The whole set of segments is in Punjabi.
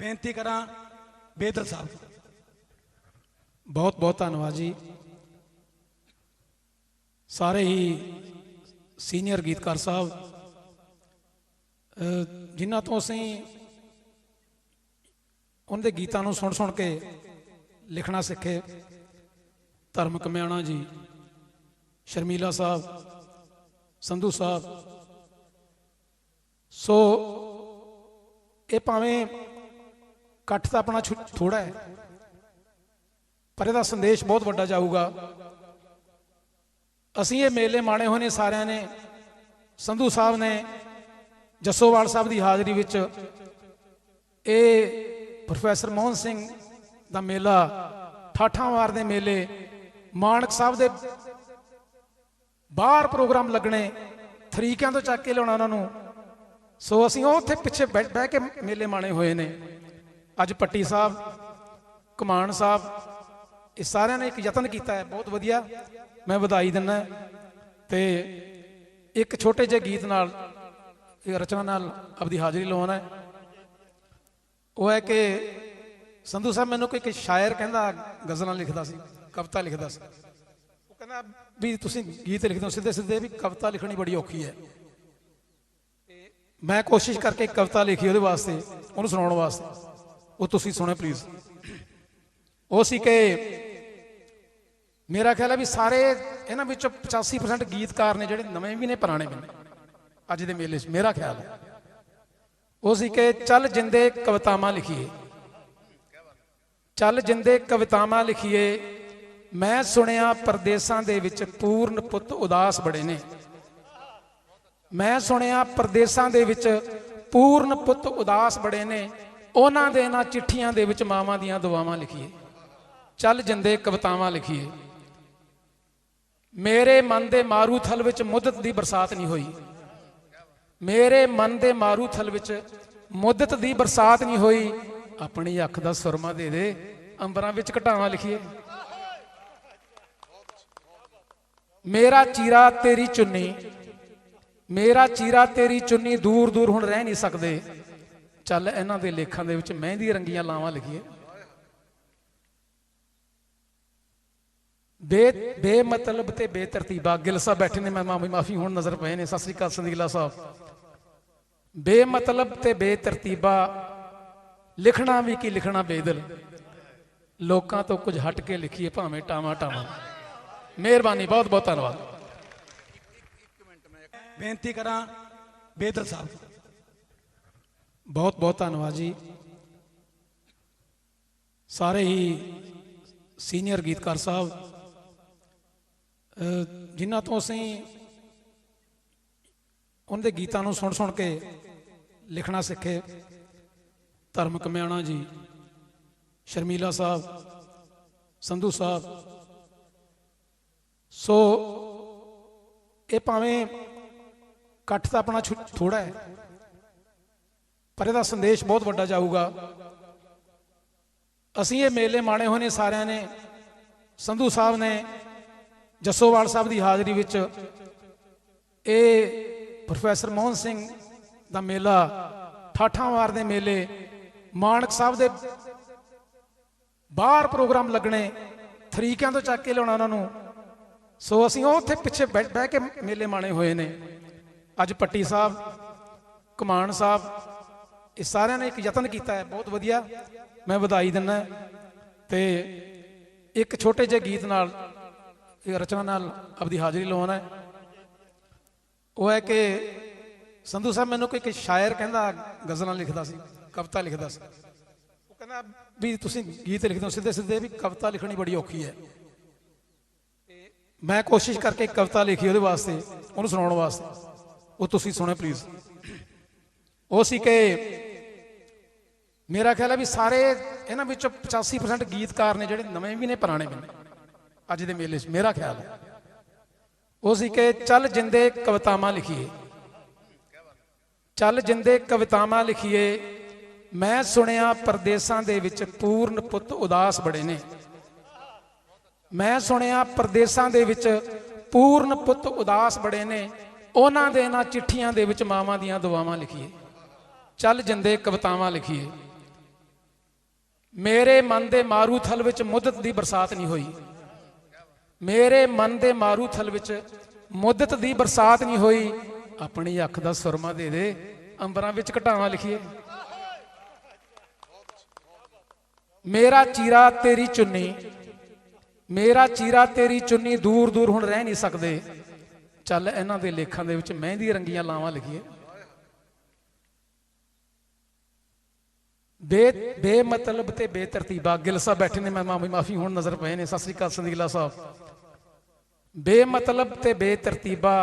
ਬੇਨਤੀ ਕਰਾਂ, ਬੇਦਰ ਸਾਹਿਬ। ਬਹੁਤ ਬਹੁਤ ਧੰਨਵਾਦ ਜੀ। ਸਾਰੇ ਹੀ ਸੀਨੀਅਰ ਗੀਤਕਾਰ ਸਾਹਿਬ ਜਿਨ੍ਹਾਂ ਤੋਂ ਅਸੀਂ ਉਹਨਾਂ ਦੇ ਗੀਤਾਂ ਨੂੰ ਸੁਣ ਸੁਣ ਕੇ ਲਿਖਣਾ ਸਿੱਖੇ। ਧਰਮ ਕਮਿਆਣਾ ਜੀ, ਸ਼ਰਮੀਲਾ ਸਾਹਿਬ, ਸੰਧੂ ਸਾਹਿਬ। ਸੋ, ਇਹ ਭਾਵੇਂ ਇਕੱਠ ਤਾਂ ਆਪਣਾ ਥੋੜਾ ਹੈ, ਪਰ ਇਹਦਾ ਸੰਦੇਸ਼ ਬਹੁਤ ਵੱਡਾ ਜਾਊਗਾ। ਅਸੀਂ ਇਹ ਮੇਲੇ ਮਾਣੇ ਹੋਏ ਨੇ ਸਾਰਿਆਂ ਨੇ, ਸੰਧੂ ਸਾਹਿਬ ਨੇ, ਜੱਸੋਵਾਲ ਸਾਹਿਬ ਦੀ ਹਾਜ਼ਰੀ ਵਿੱਚ। ਇਹ ਪ੍ਰੋਫੈਸਰ ਮੋਹਨ ਸਿੰਘ ਦਾ ਮੇਲਾ, ਠਾਠਾਂ ਵਾਰ ਦੇ ਮੇਲੇ ਮਾਨਕ ਸਾਹਿਬ ਦੇ ਬਾਹਰ ਪ੍ਰੋਗਰਾਮ ਲੱਗਣੇ ਤਰੀਕਿਆਂ ਤੋਂ ਚੱਕ ਕੇ ਲਿਆਉਣਾ ਉਹਨਾਂ ਨੂੰ। ਸੋ ਅਸੀਂ ਉਹ ਉੱਥੇ ਪਿੱਛੇ ਬੈ ਬਹਿ ਕੇ ਮੇਲੇ ਮਾਣੇ ਹੋਏ ਨੇ। ਅੱਜ ਪੱਟੀ ਸਾਹਿਬ, ਕਮਾਨ ਸਾਹਿਬ, ਇਹ ਸਾਰਿਆਂ ਨੇ ਇੱਕ ਯਤਨ ਕੀਤਾ ਹੈ, ਬਹੁਤ ਵਧੀਆ। ਮੈਂ ਵਧਾਈ ਦਿੰਦਾ ਤੇ ਇੱਕ ਛੋਟੇ ਜਿਹੇ ਗੀਤ ਨਾਲ, ਇਹ ਰਚਨਾ ਨਾਲ ਆਪਦੀ ਹਾਜ਼ਰੀ ਲਵਾਉਣਾ ਹੈ। ਉਹ ਹੈ ਕਿ ਸੰਧੂ ਸਾਹਿਬ ਮੈਨੂੰ ਕੋਈ ਇੱਕ ਸ਼ਾਇਰ ਕਹਿੰਦਾ, ਗਜ਼ਲਾਂ ਲਿਖਦਾ ਸੀ, ਕਵਿਤਾ ਲਿਖਦਾ ਸੀ। ਉਹ ਕਹਿੰਦਾ ਵੀ ਤੁਸੀਂ ਗੀਤ ਲਿਖਦੇ ਹੋ, ਸਿੱਧੇ ਸਿੱਧੇ ਵੀ ਕਵਿਤਾ ਲਿਖਣੀ ਬੜੀ ਔਖੀ ਹੈ। ਤੇ ਮੈਂ ਕੋਸ਼ਿਸ਼ ਕਰਕੇ ਕਵਿਤਾ ਲਿਖੀ ਉਹਦੇ ਵਾਸਤੇ, ਉਹਨੂੰ ਸੁਣਾਉਣ ਵਾਸਤੇ। ਉਹ ਤੁਸੀਂ ਸੁਣੋ ਪਲੀਜ਼ ਉਹ ਸੀ ਕਿ ਮੇਰਾ ਖਿਆਲ ਹੈ ਵੀ ਸਾਰੇ ਇਹਨਾਂ ਵਿੱਚੋਂ 85% ਗੀਤਕਾਰ ਨੇ ਜਿਹੜੇ ਨਵੇਂ ਵੀ ਨੇ, ਪੁਰਾਣੇ ਵੀ ਨੇ। ਅੱਜ ਦੇ ਮੇਲੇ 'ਚ ਮੇਰਾ ਖਿਆਲ ਹੈ ਉਹ ਸੀ ਕਿ ਚੱਲ ਜਿੰਦੇ ਕਵਿਤਾਵਾਂ ਲਿਖੀਏ। ਚੱਲ ਜਿੰਦੇ ਕਵਿਤਾਵਾਂ ਲਿਖੀਏ। ਮੈਂ ਸੁਣਿਆ ਪਰਦੇਸਾਂ ਦੇ ਵਿੱਚ ਪੂਰਨ ਪੁੱਤ ਉਦਾਸ ਬੜੇ ਨੇ। ਮੈਂ ਸੁਣਿਆ ਪਰਦੇਸਾਂ ਦੇ ਵਿੱਚ ਪੂਰਨ ਪੁੱਤ ਉਦਾਸ ਬੜੇ ਨੇ। ਉਹਨਾਂ ਦੇ ਇਹਨਾਂ ਚਿੱਠੀਆਂ ਦੇ ਵਿੱਚ ਮਾਵਾਂ ਦੀਆਂ ਦੁਆਵਾਂ ਲਿਖੀਏ। ਚੱਲ ਜਿੰਦੇ ਕਵਿਤਾਵਾਂ ਲਿਖੀਏ। ਮੇਰੇ ਮਨ ਦੇ ਮਾਰੂਥਲ ਵਿੱਚ ਮੁੱਦਤ ਦੀ ਬਰਸਾਤ ਨਹੀਂ ਹੋਈ। ਮੇਰੇ ਮਨ ਦੇ ਮਾਰੂਥਲ ਵਿੱਚ ਮੁੱਦਤ ਦੀ ਬਰਸਾਤ ਨਹੀਂ ਹੋਈ। ਆਪਣੀ ਅੱਖ ਦਾ ਸੁਰਮਾ ਦੇ ਦੇ, ਅੰਬਰਾਂ ਵਿੱਚ ਘਟਾਵਾਂ ਲਿਖੀਏ। ਮੇਰਾ ਚੀਰਾ ਤੇਰੀ ਚੁੰਨੀ, ਮੇਰਾ ਚੀਰਾ ਤੇਰੀ ਚੁੰਨੀ ਦੂਰ ਦੂਰ ਹੁਣ ਰਹਿ ਨਹੀਂ ਸਕਦੇ। ਚੱਲ ਇਹਨਾਂ ਦੇ ਲੇਖਾਂ ਦੇ ਵਿੱਚ ਮਹਿੰਦੀ ਰੰਗੀਆਂ ਲਾਵਾਂ ਲਿਖੀਏ ਬੇ, ਬੇਮਤਲਬ ਤੇ ਬੇਤਰਤੀਬਾ, ਗਿਲ ਸਾਹਿਬ ਬੈਠੇ ਨੇ, ਮੈਂ ਮਾਫੀ ਹੁਣ ਨਜ਼ਰ ਪਏ ਨੇ। ਸਤਿ ਸ੍ਰੀ ਅਕਾਲ ਸੰਦੀਲਾ ਸਾਹਿਬ। ਬੇਮਤਲਬ ਤੇ ਬੇਤਰਤੀਬਾ, ਲਿਖਣਾ ਵੀ ਕੀ ਲਿਖਣਾ ਬੇਦਲ। ਲੋਕਾਂ ਤੋਂ ਕੁਝ ਹਟ ਕੇ ਲਿਖੀਏ ਭਾਵੇਂ ਟਾਵਾਂ ਟਾਵਾਂ। ਮਿਹਰਬਾਨੀ ਬਹੁਤ ਬਹੁਤ ਧੰਨਵਾਦ। ਬੇਨਤੀ ਕਰਾਂ, ਬੇਦਲ ਸਾਹਿਬ ਬਹੁਤ ਬਹੁਤ ਧੰਨਵਾਦ ਜੀ। ਸਾਰੇ ਹੀ ਸੀਨੀਅਰ ਗੀਤਕਾਰ ਸਾਹਿਬ ਜਿਨ੍ਹਾਂ ਤੋਂ ਅਸੀਂ ਉਹਨਾਂ ਦੇ ਗੀਤਾਂ ਨੂੰ ਸੁਣ ਸੁਣ ਕੇ ਲਿਖਣਾ ਸਿੱਖੇ। ਧਰਮ ਕਮਿਆਣਾ ਜੀ, ਸ਼ਰਮੀਲਾ ਸਾਹਿਬ, ਸੰਧੂ ਸਾਹਿਬ। ਸੋ ਇਹ ਭਾਵੇਂ ਇਕੱਠ ਤਾਂ ਆਪਣਾ ਥੋੜਾ ਹੈ ਪਰ ਇਹਦਾ ਸੰਦੇਸ਼ ਬਹੁਤ ਵੱਡਾ ਜਾਊਗਾ। ਅਸੀਂ ਇਹ ਮੇਲੇ ਮਾਣੇ ਹੋਏ ਨੇ ਸਾਰਿਆਂ ਨੇ। ਸੰਧੂ ਸਾਹਿਬ ਨੇ ਜੱਸੋਵਾਲ ਸਾਹਿਬ ਦੀ ਹਾਜ਼ਰੀ ਵਿੱਚ ਇਹ ਪ੍ਰੋਫੈਸਰ ਮੋਹਨ ਸਿੰਘ ਦਾ ਮੇਲਾ, ਠਾਠਾਂ ਵਾਰ ਦੇ ਮੇਲੇ ਮਾਨਕ ਸਾਹਿਬ ਦੇ ਬਾਹਰ ਪ੍ਰੋਗਰਾਮ ਲੱਗਣੇ ਤਰੀਕਿਆਂ ਤੋਂ ਚੱਕ ਕੇ ਲਿਆਉਣਾ ਉਹਨਾਂ ਨੂੰ। ਸੋ ਅਸੀਂ ਉਹ ਉੱਥੇ ਪਿੱਛੇ ਬਹਿ ਬਹਿ ਕੇ ਮੇਲੇ ਮਾਣੇ ਹੋਏ ਨੇ। ਅੱਜ ਪੱਟੀ ਸਾਹਿਬ, ਕਮਾਨ ਸਾਹਿਬ ਇਹ ਸਾਰਿਆਂ ਨੇ ਇੱਕ ਯਤਨ ਕੀਤਾ ਹੈ, ਬਹੁਤ ਵਧੀਆ। ਮੈਂ ਵਧਾਈ ਦਿੰਦਾ ਤੇ ਇੱਕ ਛੋਟੇ ਜਿਹੇ ਗੀਤ ਨਾਲ, ਇਹ ਰਚਨਾ ਨਾਲ ਆਪਦੀ ਹਾਜ਼ਰੀ ਲਵਾਉਣਾ ਹੈ। ਉਹ ਹੈ ਕਿ ਸੰਧੂ ਸਾਹਿਬ ਮੈਨੂੰ ਕੋਈ ਇੱਕ ਸ਼ਾਇਰ ਕਹਿੰਦਾ, ਗਜ਼ਲਾਂ ਲਿਖਦਾ ਸੀ, ਕਵਿਤਾ ਲਿਖਦਾ ਸੀ। ਉਹ ਕਹਿੰਦਾ ਵੀ ਤੁਸੀਂ ਗੀਤ ਲਿਖਦੇ ਹੋ, ਸਿੱਧੇ ਸਿੱਧੇ ਵੀ ਕਵਿਤਾ ਲਿਖਣੀ ਬੜੀ ਔਖੀ ਹੈ। ਮੈਂ ਕੋਸ਼ਿਸ਼ ਕਰਕੇ ਕਵਿਤਾ ਲਿਖੀ ਉਹਦੇ ਵਾਸਤੇ, ਉਹਨੂੰ ਸੁਣਾਉਣ ਵਾਸਤੇ। ਉਹ ਤੁਸੀਂ ਸੁਣੋ ਪਲੀਜ਼। ਉਹ ਸੀ ਕਿ ਮੇਰਾ ਖਿਆਲ ਹੈ ਵੀ ਸਾਰੇ ਇਹਨਾਂ ਵਿੱਚੋਂ 85% ਗੀਤਕਾਰ ਨੇ ਜਿਹੜੇ ਨਵੇਂ ਵੀ ਨੇ, ਪੁਰਾਣੇ ਵੀ ਨੇ। ਅੱਜ ਦੇ ਮੇਲੇ 'ਚ ਮੇਰਾ ਖਿਆਲ ਹੈ। ਉਹ ਸੀ ਕਿ ਚੱਲ ਜਿੰਦੇ ਕਵਿਤਾਵਾਂ ਲਿਖੀਏ। ਚੱਲ ਜਿੰਦੇ ਕਵਿਤਾਵਾਂ ਲਿਖੀਏ। ਮੈਂ ਸੁਣਿਆ ਪਰਦੇਸਾਂ ਦੇ ਵਿੱਚ ਪੂਰਨ ਪੁੱਤ ਉਦਾਸ ਬੜੇ ਨੇ। ਮੈਂ ਸੁਣਿਆ ਪਰਦੇਸਾਂ ਦੇ ਵਿੱਚ ਪੂਰਨ ਪੁੱਤ ਉਦਾਸ ਬੜੇ ਨੇ। ਉਹਨਾਂ ਦੇ ਇਹਨਾਂ ਚਿੱਠੀਆਂ ਦੇ ਵਿੱਚ ਮਾਵਾਂ ਦੀਆਂ ਦੁਆਵਾਂ ਲਿਖੀਏ। ਚੱਲ ਜਿੰਦੇ ਕਵਿਤਾਵਾਂ ਲਿਖੀਏ। ਮੇਰੇ ਮਨ ਦੇ ਮਾਰੂਥਲ ਵਿੱਚ ਮੁੱਦਤ ਦੀ ਬਰਸਾਤ ਨਹੀਂ ਹੋਈ। ਮੇਰੇ ਮਨ ਦੇ ਮਾਰੂਥਲ ਵਿੱਚ ਮੁੱਦਤ ਦੀ ਬਰਸਾਤ ਨਹੀਂ ਹੋਈ। ਆਪਣੀ ਅੱਖ ਦਾ ਸੁਰਮਾ ਦੇ ਦੇ, ਅੰਬਰਾਂ ਵਿੱਚ ਘਟਾਵਾਂ ਲਿਖੀਏ। ਮੇਰਾ ਚੀਰਾ ਤੇਰੀ ਚੁੰਨੀ, ਮੇਰਾ ਚੀਰਾ ਤੇਰੀ ਚੁੰਨੀ ਦੂਰ ਦੂਰ ਹੁਣ ਰਹਿ ਨਹੀਂ ਸਕਦੇ। ਚੱਲ ਇਹਨਾਂ ਦੇ ਲੇਖਾਂ ਦੇ ਵਿੱਚ ਮਹਿੰਦੀ ਰੰਗੀਆਂ ਲਾਵਾਂ ਲਿਖੀਏ। ਬੇ ਬੇਮਤਲਬ ਤੇ ਬੇਤਰਤੀਬਾ ਗਿਲ ਸਾਹਿਬ ਬੈਠੇ ਨੇ, ਮੈਂ ਮਾਫੀ ਮਾਫੀ ਹੁਣ ਨਜ਼ਰ ਪਏ ਨੇ। ਸਤਿ ਸ੍ਰੀ ਅਕਾਲ ਸੰਦੀਲਾ ਸਾਹਿਬ। ਬੇਮਤਲਬ ਤੇ ਬੇਤਰਤੀਬਾ,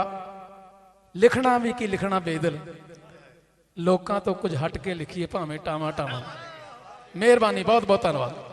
ਲਿਖਣਾ ਵੀ ਕੀ ਲਿਖਣਾ ਬੇਦਲ? ਲੋਕਾਂ ਤੋਂ ਕੁਝ ਹਟ ਕੇ ਲਿਖੀਏ ਭਾਵੇਂ ਟਾਵਾਂ ਟਾਵਾਂ। ਮਿਹਰਬਾਨੀ, ਬਹੁਤ ਬਹੁਤ ਧੰਨਵਾਦ।